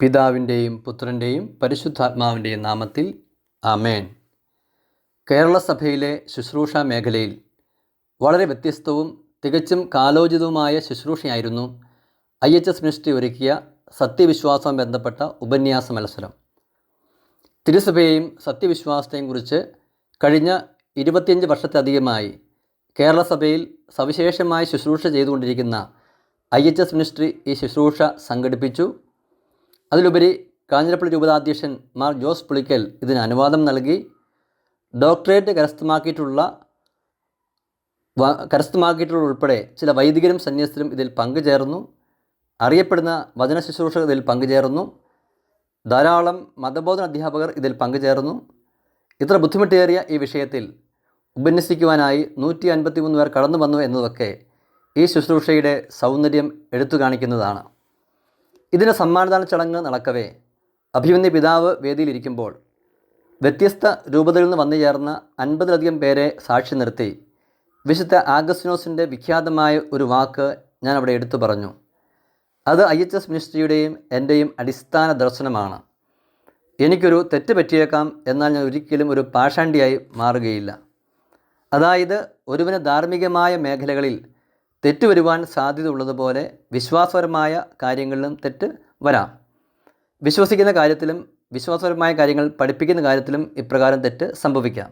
പിതാവിന്റെയും പുത്രന്റെയും പരിശുദ്ധാത്മാവിന്റെയും നാമത്തിൽ ആമേൻ. കേരള സഭയിലെ ശുശ്രൂഷ മേഖലയിൽ വളരെ വ്യത്യസ്തവും തികച്ചും കാലോചിതവുമായ ശുശ്രൂഷയായിരുന്നു ഐ എച്ച് എസ് മിനിസ്ട്രി ഒരുക്കിയ സത്യവിശ്വാസം ബന്ധപ്പെട്ട ഉപന്യാസ മത്സരം. തിരുസഭയെയും സത്യവിശ്വാസത്തെയും കുറിച്ച് കഴിഞ്ഞ ഇരുപത്തിയഞ്ച് വർഷത്തിലധികമായി കേരള സഭയിൽ സവിശേഷമായി ശുശ്രൂഷ ചെയ്തുകൊണ്ടിരിക്കുന്ന ഐ എച്ച് എസ് മിനിസ്ട്രി ഈ ശുശ്രൂഷ സംഘടിപ്പിച്ചു. അതിലുപരി കാഞ്ഞിരപ്പള്ളി രൂപതാധ്യക്ഷൻ മാർ ജോസ് പുളിക്കൽ ഇതിന് അനുവാദം നൽകി. ഡോക്ടറേറ്റ് കരസ്ഥമാക്കിയിട്ടുള്ള കരസ്ഥമാക്കിയിട്ടുള്ള ഉൾപ്പെടെ ചില വൈദികരും സന്യസ്തരും ഇതിൽ പങ്കുചേർന്നു. അറിയപ്പെടുന്ന വചന ശുശ്രൂഷകർ ഇതിൽ പങ്കുചേർന്നു. ധാരാളം മതബോധന അധ്യാപകർ ഇതിൽ പങ്കുചേർന്നു. ഇത്ര ബുദ്ധിമുട്ടേറിയ ഈ വിഷയത്തിൽ ഉപന്യസിക്കുവാനായി നൂറ്റി അൻപത്തി മൂന്ന് പേർ കടന്നു വന്നു എന്നതൊക്കെ ഈ ശുശ്രൂഷയുടെ സൗന്ദര്യം എടുത്തു കാണിക്കുന്നതാണ്. ഇതിന് സമ്മാനദാന ചടങ്ങ് നടക്കവേ. അഭിമന്യ പിതാവ് വേദിയിലിരിക്കുമ്പോൾ വ്യത്യസ്ത രൂപതയിൽ നിന്ന് വന്നു ചേർന്ന അൻപതിലധികം പേരെ സാക്ഷി നിർത്തി. വിശുദ്ധ ആഗസ്റ്റിനോസിന്റെ വിഖ്യാതമായ ഒരു വാക്ക് ഞാൻ അവിടെ എടുത്തു പറഞ്ഞു. അത് ഐ എച്ച് എസ് മിനിസ്ട്രിയുടെയും എന്റെയും അടിസ്ഥാന ദർശനമാണ്. എനിക്കൊരു തെറ്റ് പറ്റിയേക്കാം എന്നാൽ ഞാൻ ഒരിക്കലും ഒരു പാഷാണ്ടിയായി മാറുകയില്ല. അതായത് ഒരുവന് ധാർമ്മികമായ മേഖലകളിൽ തെറ്റ് വരുവാൻ സാധ്യത ഉള്ളതുപോലെ വിശ്വാസപരമായ കാര്യങ്ങളിലും തെറ്റ് വരാം. വിശ്വസിക്കുന്ന കാര്യത്തിലും വിശ്വാസപരമായ കാര്യങ്ങൾ പഠിപ്പിക്കുന്ന കാര്യത്തിലും ഇപ്രകാരം തെറ്റ് സംഭവിക്കാം.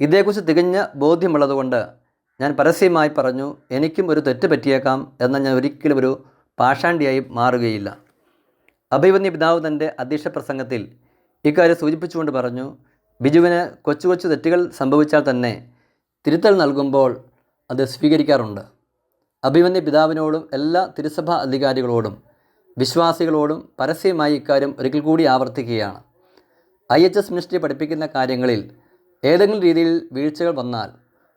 ഇതേക്കുറിച്ച് തികഞ്ഞ ബോധ്യമുള്ളതുകൊണ്ട് ഞാൻ പരസ്യമായി പറഞ്ഞു എനിക്കും ഒരു തെറ്റ് പറ്റിയേക്കാം എന്ന ഞാൻ ഒരിക്കലും ഒരു പാഷാണ്ടിയായി മാറുകയില്ല. അഭിവന്യ പിതാവ് തന്റെ അധ്യക്ഷ പ്രസംഗത്തിൽ ഇക്കാര്യം സൂചിപ്പിച്ചുകൊണ്ട് പറഞ്ഞു ബിജുവിന് കൊച്ചു കൊച്ചു തെറ്റുകൾ സംഭവിച്ചാൽ തന്നെ തിരുത്തൽ നൽകുമ്പോൾ അത് സ്വീകരിക്കാറുണ്ട്. അഭിമന്യ പിതാവിനോടും എല്ലാ തിരുസഭാ അധികാരികളോടും വിശ്വാസികളോടും പരസ്യമായി ഇക്കാര്യം ഒരിക്കൽ കൂടി ആവർത്തിക്കുകയാണ്. ഐ എച്ച് എസ് മിനിസ്ട്രി പഠിപ്പിക്കുന്ന കാര്യങ്ങളിൽ ഏതെങ്കിലും രീതിയിൽ വീഴ്ചകൾ വന്നാൽ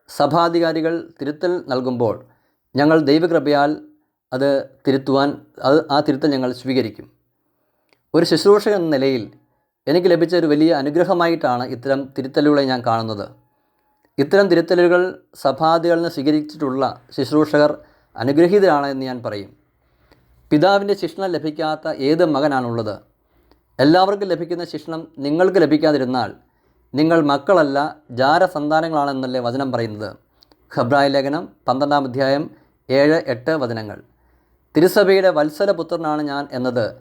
സഭാധികാരികൾ തിരുത്തൽ നൽകുമ്പോൾ ഞങ്ങൾ ദൈവകൃപയാൽ അത് തിരുത്തുവാൻ അത് ആ തിരുത്തൽ ഞങ്ങൾ സ്വീകരിക്കും. ഒരു ശുശ്രൂഷകൻ എന്ന നിലയിൽ എനിക്ക് ലഭിച്ച ഒരു വലിയ അനുഗ്രഹമായിട്ടാണ് ഇത്തരം തിരുത്തലുകളെ ഞാൻ കാണുന്നത്. ഇത്തരം തിരുത്തലുകൾ സഭാധികളിൽ നിന്ന് സ്വീകരിച്ചിട്ടുള്ള ശുശ്രൂഷകർ അനുഗ്രഹീതരാണ് എന്ന് ഞാൻ പറയും. പിതാവിന്റെ ശിക്ഷണം ലഭിക്കാത്ത ഏത് മകനാണുള്ളത്? എല്ലാവർക്കും ലഭിക്കുന്ന ശിക്ഷണം നിങ്ങൾക്ക് ലഭിക്കാതിരുന്നാൽ നിങ്ങൾ മക്കളല്ല ജാരസന്താനങ്ങളാണെന്നല്ലേ വചനം പറയുന്നത്. ഖബ്രായ ലേഖനം പന്ത്രണ്ടാം അധ്യായം ഏഴ് എട്ട് വചനങ്ങൾ. തിരുസഭയുടെ വത്സലപുത്രനാണ് ഞാൻ എന്നത്.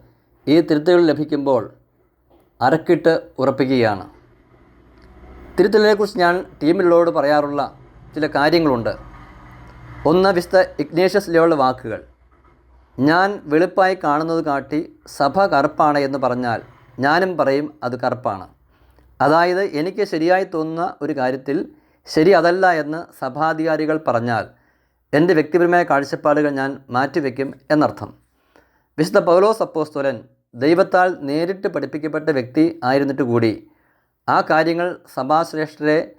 ഈ തിരുത്തലുകൾ ലഭിക്കുമ്പോൾ അരക്കിട്ട് ഉറപ്പിക്കുകയാണ്. തിരുത്തലിനെക്കുറിച്ച് ഞാൻ ടീമിലുള്ളവരോട് പറയാറുള്ള ചില കാര്യങ്ങളുണ്ട്. ഒന്ന് വിശുദ്ധ ഇഗ്നേഷ്യസ് ലിയോയുടെ വാക്കുകൾ. ഞാൻ വെളുപ്പായി കാണുന്നത് കാട്ടി സഭ കറുപ്പാണ് എന്ന് പറഞ്ഞാൽ ഞാനും പറയും അത് കറുപ്പാണ്. അതായത് എനിക്ക് ശരിയായി തോന്നുന്ന ഒരു കാര്യത്തിൽ ശരി അതല്ല എന്ന് സഭാധികാരികൾ പറഞ്ഞാൽ എന്റെ വ്യക്തിപരമായ കാഴ്ചപ്പാടുകൾ ഞാൻ മാറ്റിവെക്കും എന്നർത്ഥം. വിശുദ്ധ പൗലോസ് അപ്പോസ്തോലൻ ദൈവത്താൽ നേരിട്ട് പഠിപ്പിക്കപ്പെട്ട വ്യക്തി ആയിരുന്നിട്ട് കൂടി ആ കാര്യങ്ങൾ സഭാശ്രേഷ്ഠരെ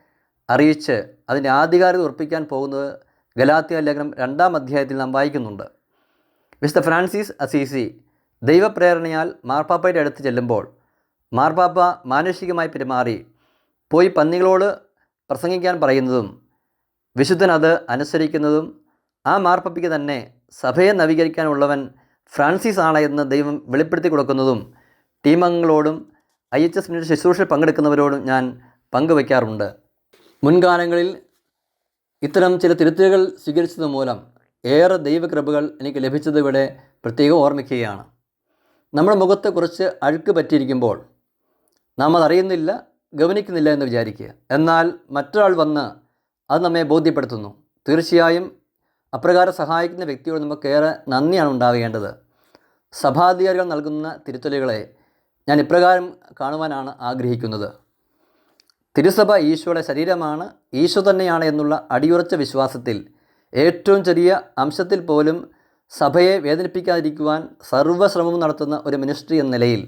അറിയിച്ച് അതിന്റെ ആധികാരികത ഉറപ്പിക്കാൻ പോകുന്നത് ഗലാത്യ ലേഖനം രണ്ടാം അധ്യായത്തിൽ നാം വായിക്കുന്നുണ്ട്. വിശുദ്ധ ഫ്രാൻസിസ് അസീസി ദൈവപ്രേരണയാൽ മാർപ്പാപ്പയുടെ അടുത്ത് ചെല്ലുമ്പോൾ മാർപ്പാപ്പ മാനുഷികമായി പെരുമാറി പോയി പന്നികളോട് പ്രസംഗിക്കാൻ പറയുന്നതും വിശുദ്ധൻ അത് അനുസരിക്കുന്നതും ആ മാർപ്പാപ്പയ്ക്ക് തന്നെ സഭയെ നവീകരിക്കാനുള്ളവൻ ഫ്രാൻസിസ് ആണ് എന്ന് ദൈവം വെളിപ്പെടുത്തി കൊടുക്കുന്നതും ടീമംഗങ്ങളോടും ഐ എച്ച് എസ് മിനിറ്റ് ശുശ്രൂഷയിൽ പങ്കെടുക്കുന്നവരോടും ഞാൻ പങ്കുവയ്ക്കാറുണ്ട് മുൻകാലങ്ങളിൽ ഇത്തരം ചില തിരുത്തലുകൾ സ്വീകരിച്ചത് മൂലം ഏറെ ദൈവകൃപകൾ എനിക്ക് ലഭിച്ചത് ഇവിടെ പ്രത്യേകം ഓർമ്മിക്കുകയാണ്. നമ്മുടെ മുഖത്ത് കുറച്ച് അഴുക്ക് പറ്റിയിരിക്കുമ്പോൾ നാം അതറിയുന്നില്ല ഗവനിക്കുന്നില്ല എന്ന് വിചാരിക്കുക. എന്നാൽ മറ്റൊരാൾ വന്ന് അത് നമ്മെ ബോധ്യപ്പെടുത്തുന്നു. തീർച്ചയായും അപ്രകാരം സഹായിക്കുന്ന വ്യക്തിയോട് നമുക്കേറെ നന്ദിയാണ് ഉണ്ടാകേണ്ടത് സഭാധികാരികൾ നൽകുന്ന തിരുത്തലുകളെ ഞാൻ ഇപ്രകാരം കാണുവാനാണ് ആഗ്രഹിക്കുന്നത്. തിരുസഭ ഈശോയുടെ ശരീരമാണ് ഈശോ തന്നെയാണ് എന്നുള്ള അടിയുറച്ച വിശ്വാസത്തിൽ ഏറ്റവും ചെറിയ അംശത്തിൽ പോലും സഭയെ വേദനിപ്പിക്കാതിരിക്കുവാൻ സർവശ്രമവും നടത്തുന്ന ഒരു മിനിസ്ട്രി എന്ന നിലയിൽ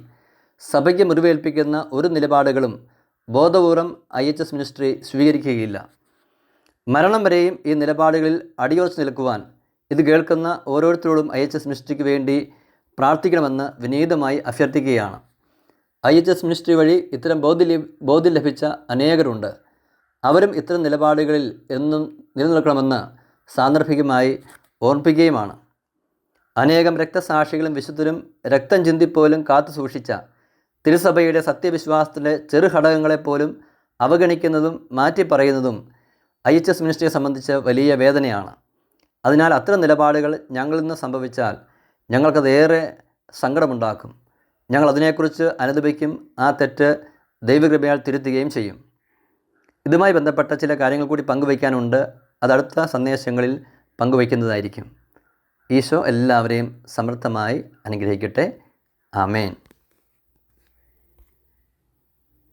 സഭയ്ക്ക് മുറിവേൽപ്പിക്കുന്ന ഒരു നിലപാടുകളും ബോധപൂർവം ഐ എച്ച് എസ് മിനിസ്ട്രി സ്വീകരിക്കുകയില്ല. മരണം വരെയും ഈ നിലപാടുകളിൽ അടിയുറച്ച് നിൽക്കുവാൻ ഇത് കേൾക്കുന്ന ഓരോരുത്തരോടും ഐ എച്ച് എസ് മിനിസ്ട്രിക്ക് വേണ്ടി പ്രാർത്ഥിക്കണമെന്ന് വിനീതമായി അഭ്യർത്ഥിക്കുകയാണ്. ഐ എച്ച് എസ് മിനിസ്ട്രി വഴി ഇത്തരം ബോധ്യ ബോധ്യം ലഭിച്ച അനേകരുണ്ട്. അവരും ഇത്തരം നിലപാടുകളിൽ എന്നും നിലനിൽക്കണമെന്ന് സാന്ദർഭികമായി ഓർമ്മിപ്പിക്കുകയുമാണ്. അനേകം രക്തസാക്ഷികളും വിശുദ്ധരും രക്തം ചിന്തിപ്പോലും കാത്തു സൂക്ഷിച്ച തിരുസഭയുടെ സത്യവിശ്വാസത്തിലെ ചെറുഘടകങ്ങളെപ്പോലും അവഗണിക്കുന്നതും മാറ്റിപ്പറയുന്നതും ഐ എച്ച് എസ് മിനിസ്ട്രിയെ സംബന്ധിച്ച് വലിയ വേദനയാണ്. അതിനാൽ അത്തരം നിലപാടുകൾ ഞങ്ങളിൽ നിന്ന് സംഭവിച്ചാൽ ഞങ്ങൾക്കതേറെ സങ്കടമുണ്ടാക്കും. ഞങ്ങൾ അതിനെക്കുറിച്ച് അനുദപിക്കും ആ തെറ്റ് ദൈവകൃപയാൽ തിരുത്തുകയും ചെയ്യും. ഇതുമായി ബന്ധപ്പെട്ട ചില കാര്യങ്ങൾ കൂടി പങ്കുവയ്ക്കാനുണ്ട്. അതടുത്ത സന്ദേശങ്ങളിൽ പങ്കുവയ്ക്കുന്നതായിരിക്കും. ഈശോ എല്ലാവരെയും സമൃദ്ധമായി അനുഗ്രഹിക്കട്ടെ. ആമേൻ.